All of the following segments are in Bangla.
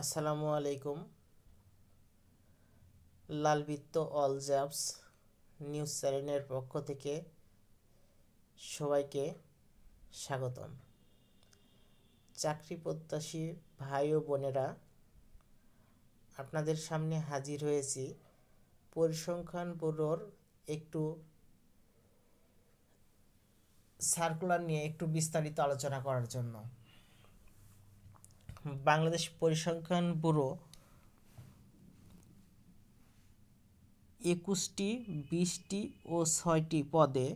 আসসালামু আলাইকুম। লালবৃত্ত অল জবস নিউজ চ্যানেলের পক্ষ থেকে সবাইকে স্বাগতম। চাকরি প্রত্যাশী ভাই ও বোনেরা, আপনাদের সামনে হাজির হয়েছি পরিসংখ্যান ব্যুরোর একটু সার্কুলার নিয়ে একটু বিস্তারিত আলোচনা করার জন্য। বাংলাদেশ পরিসংখ্যান ব্যুরো একুশটি, বিশটি ও ছয়টি পদে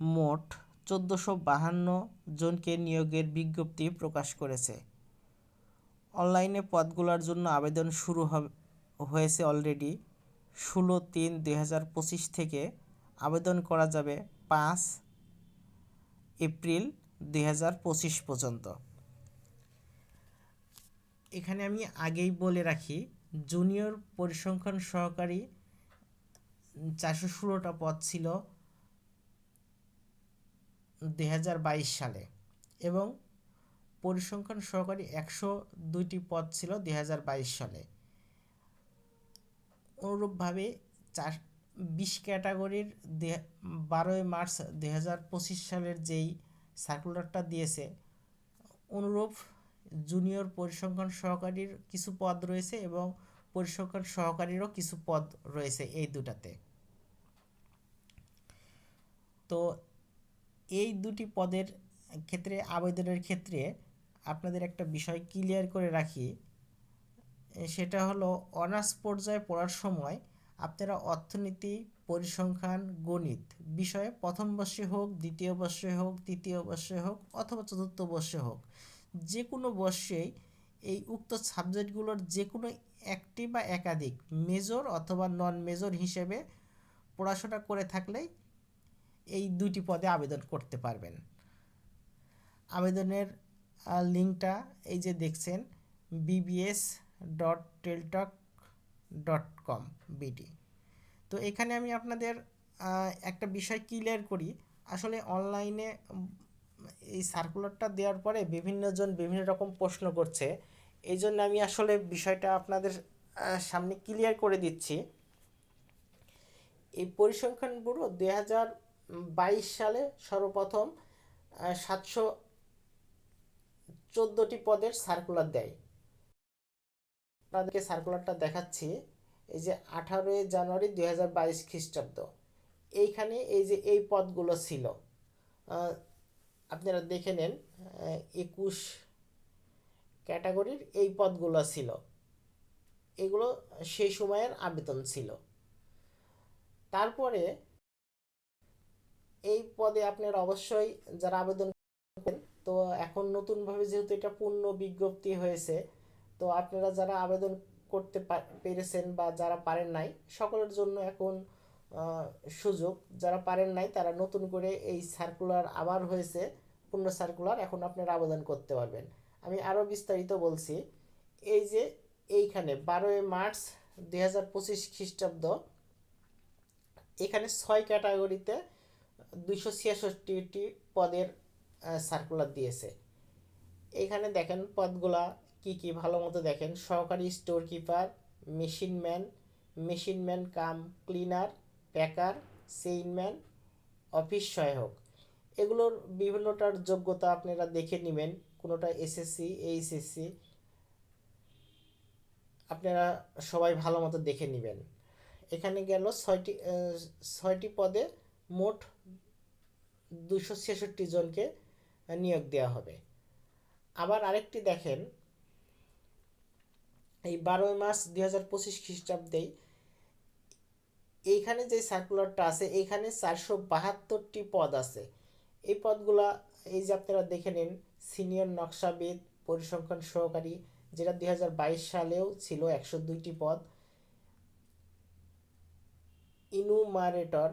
মোট চোদ্দোশো বাহান্ন জনকে নিয়োগের বিজ্ঞপ্তি প্রকাশ করেছে। অনলাইনে পদগুলোর জন্য আবেদন শুরু হয়েছে অলরেডি ষোলো তিন দুই থেকে। আবেদন করা যাবে পাঁচ এপ্রিল দুই হাজার পঁচিশ পর্যন্ত। এখানে আমি আগেই বলে রাখি জুনিয়র পরিসংখ্যান সহকারী চারশো ষোলোটা পদ ছিল দু হাজার বাইশ সালে এবং পরিসংখ্যান সহকারী একশো দুইটি পদ ছিল দু হাজার বাইশ সালে। অনুরূপভাবে চার, বিশ ক্যাটাগরির বারোই মার্চ দু হাজার পঁচিশ সালের যেই সার্কুলারটা দিয়েছে, অনুরূপ জুনিয়র পরিসংখ্যান সহকারীর কিছু পদ রয়েছে এবং পরিসংখ্যান সহকারীরও কিছু পদ রয়েছে এই দুটাতে। তো এই দুটি পদের ক্ষেত্রে, আবেদনের ক্ষেত্রে আপনাদের একটা বিষয় ক্লিয়ার করে রাখি। সেটা হলো অনার্স পর্যায়ে পড়ার সময় আপনারা অর্থনীতি, পরিসংখ্যান, গণিত বিষয়ে প্রথম বর্ষে হোক, দ্বিতীয় বর্ষে হোক, তৃতীয় বর্ষে হোক অথবা চতুর্থ বর্ষে হোক যে কোনো বর্ষেই এই উক্ত সাবজেক্টগুলোর যে কোনো একটি বা একাধিক মেজর অথবা নন মেজর হিসেবে পড়াশোনা করে থাকলেই এই দুটি পদে আবেদন করতে পারবেন। আবেদনের লিঙ্কটা এই যে দেখছেন BBS dot Teletalk dot com BD তো এখানে আমি আপনাদের একটা বিষয় ক্লিয়ার করি। আসলে অনলাইনে এই সার্কুলারটা দেওয়ার পরে বিভিন্নজন বিভিন্ন রকম প্রশ্ন করছে। এই জন্য আমি আসলে বিষয়টা আপনাদের সামনে ক্লিয়ার করে দিচ্ছি। এই পরিসংখ্যান ব্যুরো দুই হাজার বাইশ সালে সর্বপ্রথম সাতশো চোদ্দোটি পদের সার্কুলার দেয়। আপনাদেরকে সার্কুলারটা দেখাচ্ছি। এই যে আঠারোই জানুয়ারি দুই হাজার বাইশ খ্রিস্টাব্দ। এইখানে এই যে এই পদগুলো ছিল আপনারা দেখে নেন একুশ ক্যাটাগরির এই পদগুলো ছিল। এগুলো সেই সময়ের আবেদন ছিল। তারপরে এই পদে আপনারা অবশ্যই যারা আবেদন করেন, তো এখন নতুনভাবে যেহেতু এটা পূর্ণ বিজ্ঞপ্তি হয়েছে, তো আপনারা যারা আবেদন করতে পেরেছেন বা যারা পারেন নাই, সকলের জন্য এখন সুযোগ। যারা পারেন নাই, তারা নতুন করে এই সার্কুলার আবার হয়েছে, পূর্ণ সার্কুলার এখন আপনারা আবেদন করতে পারবেন। আমি আরও বিস্তারিত বলছি, এই যে এইখানে বারোই মার্চ দুই হাজার পঁচিশ খ্রিস্টাব্দ, এখানে ছয় ক্যাটাগরিতে দুইশো ছিয়াষট্টিটি পদের সার্কুলার দিয়েছে। এখানে দেখেন পদগুলা কি কি, ভালো মতো দেখেন। সহকারী store keeper machine man machine man cum cleaner packer chainman office সহায়ক। এগুলোর বিভিন্নটার যোগ্যতা আপনারা দেখে নেবেন। কোনোটা এসএসসি, এইচএসসি, আপনারা সবাই ভালো মতো দেখে নেবেন। এখানে গেল ছয়টি ছয়টি পদে মোট দুশো ছেষট্টি জনকে নিয়োগ দেওয়া হবে। আবার আরেকটি দেখেন, এই বারোই মার্চ দুই হাজার পঁচিশ খ্রিস্টাব্দেই এইখানে যে সার্কুলারটা আছে, এইখানে চারশো বাহাত্তরটি পদ আছে। এই পদগুলা, এই যে আপনারা দেখে নিন সিনিয়র নকশাবিদ, পরিসংখ্যান সহকারী, যেটা দুই হাজার বাইশ সালেও ছিল একশো দুইটি পদ। ইনুমারেটর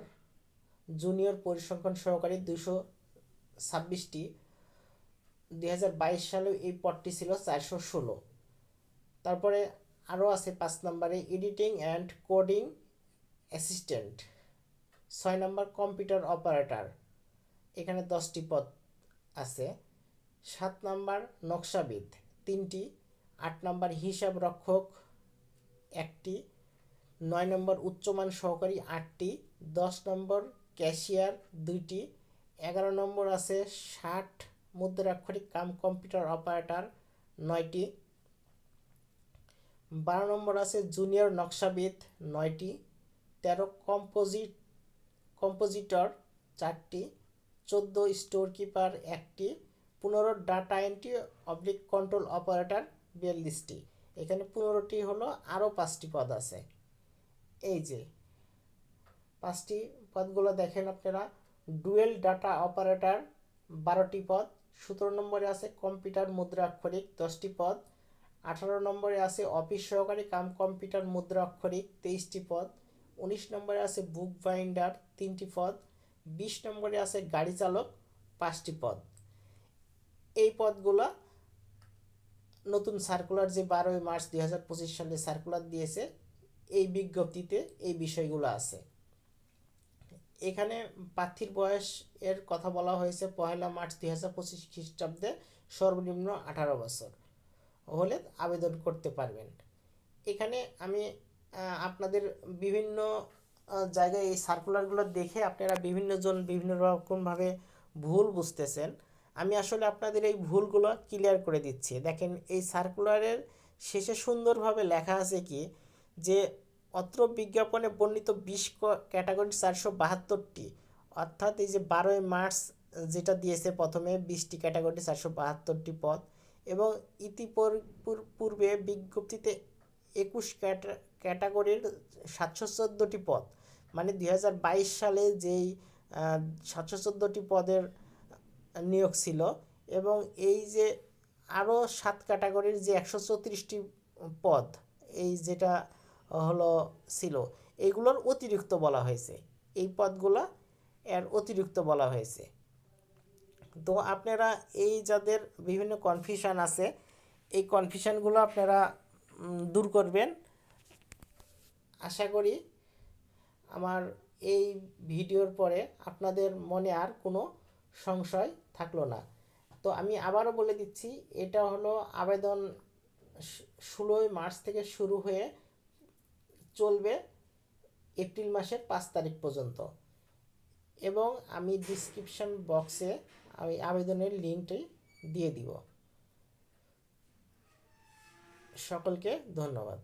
জুনিয়র পরিসংখ্যান সহকারী দুশো ছাব্বিশটি। দুই সালেও এই পদটি ছিল চারশো ষোলো। তারপরে আরও আছে পাঁচ নম্বরে এডিটিং অ্যান্ড কোডিং অ্যাসিস্ট্যান্ট, ছয় নম্বর কম্পিউটার অপারেটর, এখানে দশটি পদ আছে, সাত নম্বর নকশাবিদ, তিনটি, আট নম্বর হিসাব রক্ষক, একটি, নয় নম্বর উচ্চমান সহকারী, আটটি, দশ নম্বর ক্যাশিয়ার, দুইটি, এগারো নম্বর আছে ষাট মুদ্রাক্ষরিক কাম কম্পিউটার অপারেটর, নয়টি, বারো নম্বর আছে জুনিয়র নকশাবিদ, নয়টি তেরো কম্পোজিট কম্পোজিটর চারটি, চোদ্দ স্টোর কিপার একটি, পনেরো data entry oblique control operator বিয়াল্লিশটি। এখানে পনেরোটি হলো আরও পাঁচটি পদ আছে। এই যে, পাঁচটি পদগুলো দেখেন আপনারা। ডুয়েল ডাটা অপারেটর বারোটি পদ, সতেরো নম্বরে আছে কম্পিউটার মুদ্রা অক্ষরিক দশটি পদ, আঠারো নম্বরে আছে অফিস সহকারী কাম কম্পিউটার মুদ্রা অক্ষরিক তেইশটি পদ উনিশ নম্বরে আছে বুক বাইন্ডার তিনটি পদ। বিশ নম্বরে আছে গাড়ি চালক, পাঁচটি পদ। এই পদগুলো নতুন সার্কুলার যে বারোই মার্চ দুই হাজার পঁচিশ সালে সার্কুলার দিয়েছে, এই বিজ্ঞপ্তিতে এই বিষয়গুলো আছে। এখানে প্রার্থীর বয়স এর কথা বলা হয়েছে পয়লা মার্চ দুই হাজার পঁচিশ খ্রিস্টাব্দে, সর্বনিম্ন আঠারো বছর। হলে আবেদন করতে পারবেন। এখানে আমি আপনাদের বিভিন্ন জায়গায় এই সার্কুলারগুলো দেখে আপনারা বিভিন্ন জন বিভিন্ন রকমভাবে ভুল বুঝতেছেন। আমি আসলে আপনাদের এই ভুলগুলো ক্লিয়ার করে দিচ্ছি। দেখেন, এই সার্কুলারের শেষে সুন্দরভাবে লেখা আছে কি যে, অত্র বিজ্ঞাপনে বর্ণিত বিশ ক্যাটাগরি চারশো বাহাত্তরটি, অর্থাৎ এই যে বারোই মার্চ যেটা দিয়েছে প্রথমে, বিশটি ক্যাটাগরি চারশো বাহাত্তরটি পদ এবং ইতিপূর পূর- পূর্বে বিজ্ঞপ্তিতে একুশ ক্যাটা ক্যাটাগরির সাতশো চোদ্দোটি পদ। মানে দুই হাজার বাইশ সালে যেই সাতশো চোদ্দোটি পদের নিয়োগ ছিল এবং এই যে আরও সাত ক্যাটাগরির যে একশো চৌত্রিশটি পদ, এই যেটা হলো ছিল, এইগুলোর অতিরিক্ত বলা হয়েছে। এই পদগুলো এর অতিরিক্ত বলা হয়েছে। তো আপনারা এই যাদের বিভিন্ন কনফিউশন আছে, এই কনফিউশনগুলো আপনারা দূর করবেন। আশা করি আমার এই ভিডিওর পরে আপনাদের মনে আর কোনো সংশয় থাকল না। তো আমি আবারও বলে দিচ্ছি, এটা হলো আবেদন ষোলোই মার্চ থেকে শুরু হয়ে চলবে এপ্রিল মাসের পাঁচ তারিখ পর্যন্ত। এবং আমি ডিসক্রিপশন বক্সে আমি আবেদনের লিঙ্কটি দিয়ে দিব। সকলকে ধন্যবাদ।